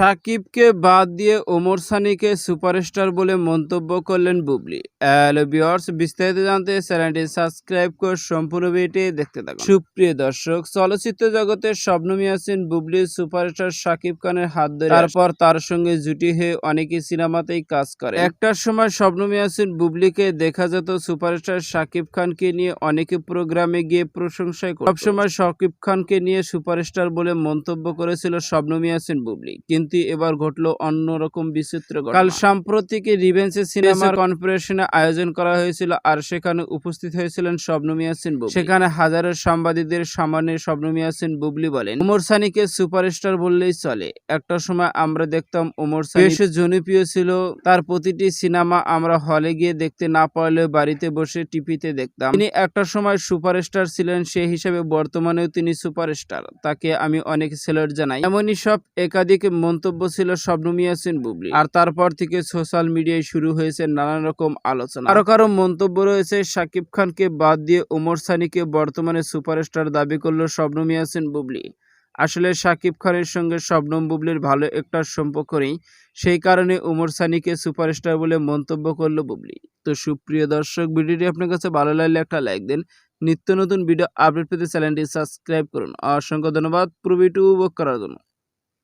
সাকিবকে বাদ দিয়ে ওমর সানিকে সুপারস্টার বলে মন্তব্য করলেন বুবলি। ভিউয়ার্স, বিস্তারিত জানতে চ্যানেলটি সাবস্ক্রাইব করে সম্পূর্ণ ভিডিওটি দেখতে থাকুন। সুপ্রিয় দর্শক, চলচ্চিত্র জগতে স্বপ্নম ইয়াসিন বুবলি সুপারস্টার সাকিব খানের হাত ধরে। তারপর তার সঙ্গে জুটি হয়ে অনেকে সিনেমাতেই কাজ করে। একটার সময় স্বপ্নম ইয়াসিন বুবলিকে, দেখা যেত সুপারস্টার সাকিব খানকে নিয়ে অনেকে প্রোগ্রামে গিয়ে প্রশংসায় সবসময় সাকিব খানকে নিয়ে সুপারস্টার বলে মন্তব্য করেছিল স্বপ্নম ইয়াসিন বুবলি। কিন্তু এবার ঘটলো অন্যরকম বিচিত্র কাল সাম্প্রতিক রিভেন্সে সিনেমার কনফারেশনে আয়োজন করা হয়েছিল আর সেখানে উপস্থিত হয়েছিলেন শবনম ইয়াসিন বুবলি। সেখানে হাজারো সাংবাদিকদের সামনে শবনম ইয়াসিন বুবলি বলেন ওমর সানিকে সুপারস্টার বললেই চলে। একটা সময় আমরা দেখতাম ওমর সানি বেশ জনপ্রিয় ছিল। তার প্রতিটি সিনেমা আমরা হলে গিয়ে দেখতে না পারলেও বাড়িতে বসে টিভিতে দেখতাম। তিনি একটা সময় সুপারস্টার ছিলেন সেই হিসেবে বর্তমানেও তিনি সুপারস্টার। তাকে আমি অনেক সেলট জানাই। এমনই সব একাধিক মন্তব্য ছিল শবনম ইয়াসিন বুবলি। আর তারপর থেকে সোশ্যাল মিডিয়ায় শুরু হয়েছে নানান রকম আলোচনা। কারও কারও মন্তব্য রয়েছে, শাকিব খানকে বাদ দিয়ে ওমর সানিকে বর্তমানে সুপারস্টার দাবি করল শবনম ইয়াসিন বুবলি। আসলে শাকিব খানের সঙ্গে শবনম বুবলির ভালো একটা সম্পর্ক নেই, সেই কারণে ওমর সানিকে সুপারস্টার বলে মন্তব্য করল বুবলি। তো সুপ্রিয় দর্শক, ভিডিওটি আপনার কাছে ভালো লাগলে একটা লাইক দিন। নিত্য নতুন ভিডিও আপডেট পেতে চ্যানেলটি সাবস্ক্রাইব করুন। অসংখ্য ধন্যবাদ পুরো উপভোগ করার জন্য।